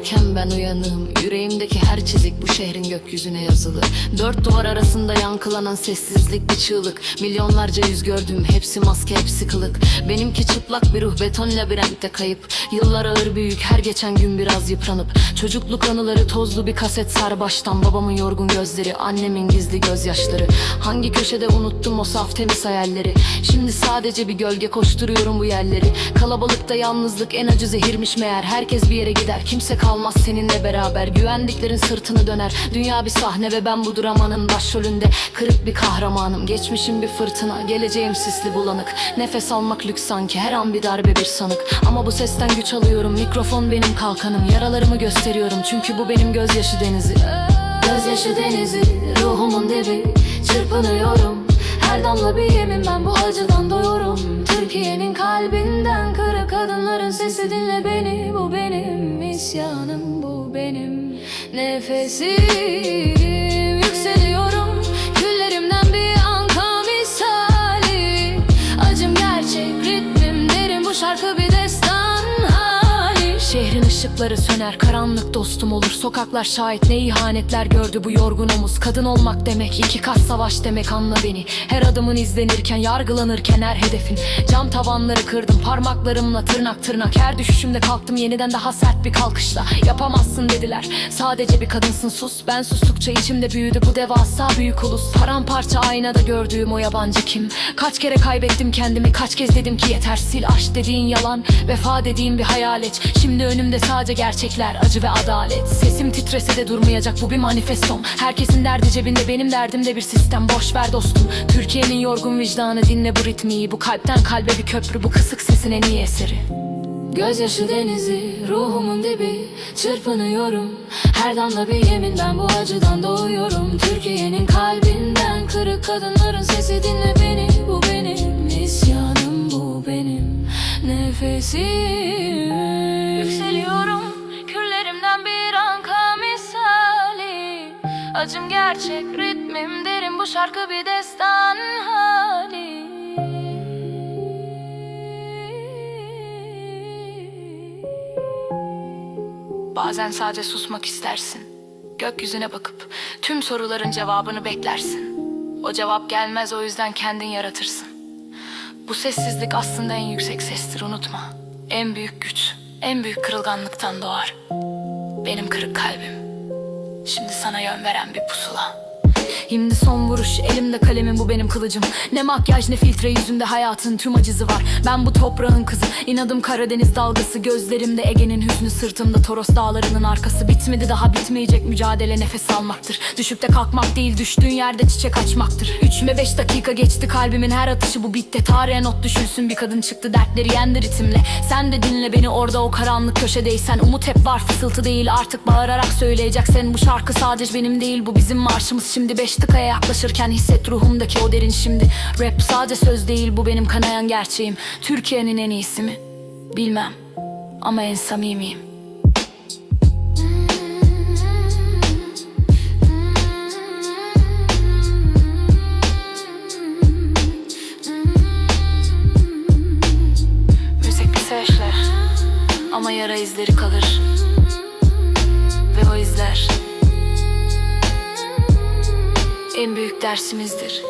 uyurken ben uyanığım. Yüreğimdeki her çizik bu şehrin gökyüzüne yazılı Dört duvar arasında yankılanan sessizlik bir çığlık. Milyonlarca yüz gördüm hepsi maske hepsi kılık. Benimki çıplak bir ruh beton labirentte kayıp. Yıllar ağır büyük her geçen gün biraz yıpranıp. Çocukluk anıları tozlu bir kaset sar baştan. Babamın yorgun gözleri annemin gizli gözyaşları. Hangi köşede unuttum o saf temiz hayalleri? Şimdi sadece bir gölge koşturuyorum bu yerleri. Kalabalıkta yalnızlık en acı zehirmiş meğer. Herkes bir yere gider kimse kalmaz seninle beraber. Güvendiklerin sırtını döner. Dünya bir sahne ve ben bu dramanın başrolünde. Kırık bir kahramanım. Geçmişim bir fırtına Geleceğim sisli bulanık. Nefes almak lüks sanki her an bir darbe bir sanık. Ama bu sesten güç alıyorum. Mikrofon benim kalkanım. Yaralarımı gösteriyorum. Çünkü bu benim gözyaşı denizi. Gözyaşı denizi ruhumun dibi. Çırpınıyorum her damla bir yemin ben bu acıdan doyurum. Türkiye'nin kalbinden kırık kadınların sesi dinle beni. Bu benim isyanım bu benim nefesim ışıkları söner karanlık dostum olur. Sokaklar şahit ne ihanetler gördü bu yorgun omuz Kadın olmak demek iki kat savaş demek anla beni. Her adımın izlenirken yargılanırken her hedefin. Cam tavanları kırdım parmaklarımla tırnak tırnak. Her düşüşümde kalktım yeniden daha sert bir kalkışla. Yapamazsın dediler sadece bir kadınsın sus. Ben sustukça içimde büyüdü bu devasa büyük ulus. Paramparça aynada gördüğüm o yabancı kim? Kaç kere kaybettim kendimi kaç kez dedim ki yeter sil Aşk dediğin yalan. Vefa dediğin bir hayalet Şimdi önümde sadece gerçekler acı ve adalet. Sesim titrese de durmayacak bu bir manifestom Herkesin derdi cebinde benim derdim de bir sistem. Boş ver dostum Türkiye'nin yorgun vicdanı. Dinle bu ritmi Bu kalpten kalbe bir köprü. Bu kısık sesin en iyi eseri. Gözyaşı denizi, ruhumun dibi. Çırpınıyorum Her damla bir yemin. Ben bu acıdan doğuyorum. Türkiye'nin kalbinden Kırık kadınların sesi. Dinle beni Bu benim isyanım bu benim Nefesim. Yükseliyorum Acım gerçek ritmim derin bu şarkı bir destan hali Bazen sadece susmak istersin. Gökyüzüne bakıp tüm soruların cevabını beklersin. O cevap gelmez o yüzden kendin yaratırsın. Bu sessizlik aslında en yüksek sestir unutma. En büyük güç, en büyük kırılganlıktan doğar. Benim kırık kalbim. Şimdi sana yön veren bir pusula. Şimdi son vuruş elimde kalemim bu benim kılıcım. Ne makyaj ne filtre yüzümde hayatın tüm acısı var. Ben bu toprağın kızı inadım Karadeniz dalgası. Gözlerimde Ege'nin hüznü sırtımda Toros dağlarının arkası. Bitmedi daha bitmeyecek mücadele nefes almaktır. Düşüp de kalkmak değil düştüğün yerde çiçek açmaktır. Üç ve beş dakika geçti kalbimin her atışı. Bu bitti Tarihe not düşülsün. Bir kadın çıktı dertleri yendi ritimle. Sen de dinle beni orada o karanlık köşedeysen. Umut hep var fısıltı değil. Artık bağırarak söyleyeceksen Bu şarkı sadece benim değil bu bizim marşımız. Şimdi beş dakikaya yaklaşırken hisset ruhumdaki o derin şimdi. Rap sadece söz değil bu benim kanayan gerçeğim. Türkiye'nin en iyisi mi? Bilmem. Ama en samimiyim. Ama yara izleri kalır. Ve o izler en büyük dersimizdir.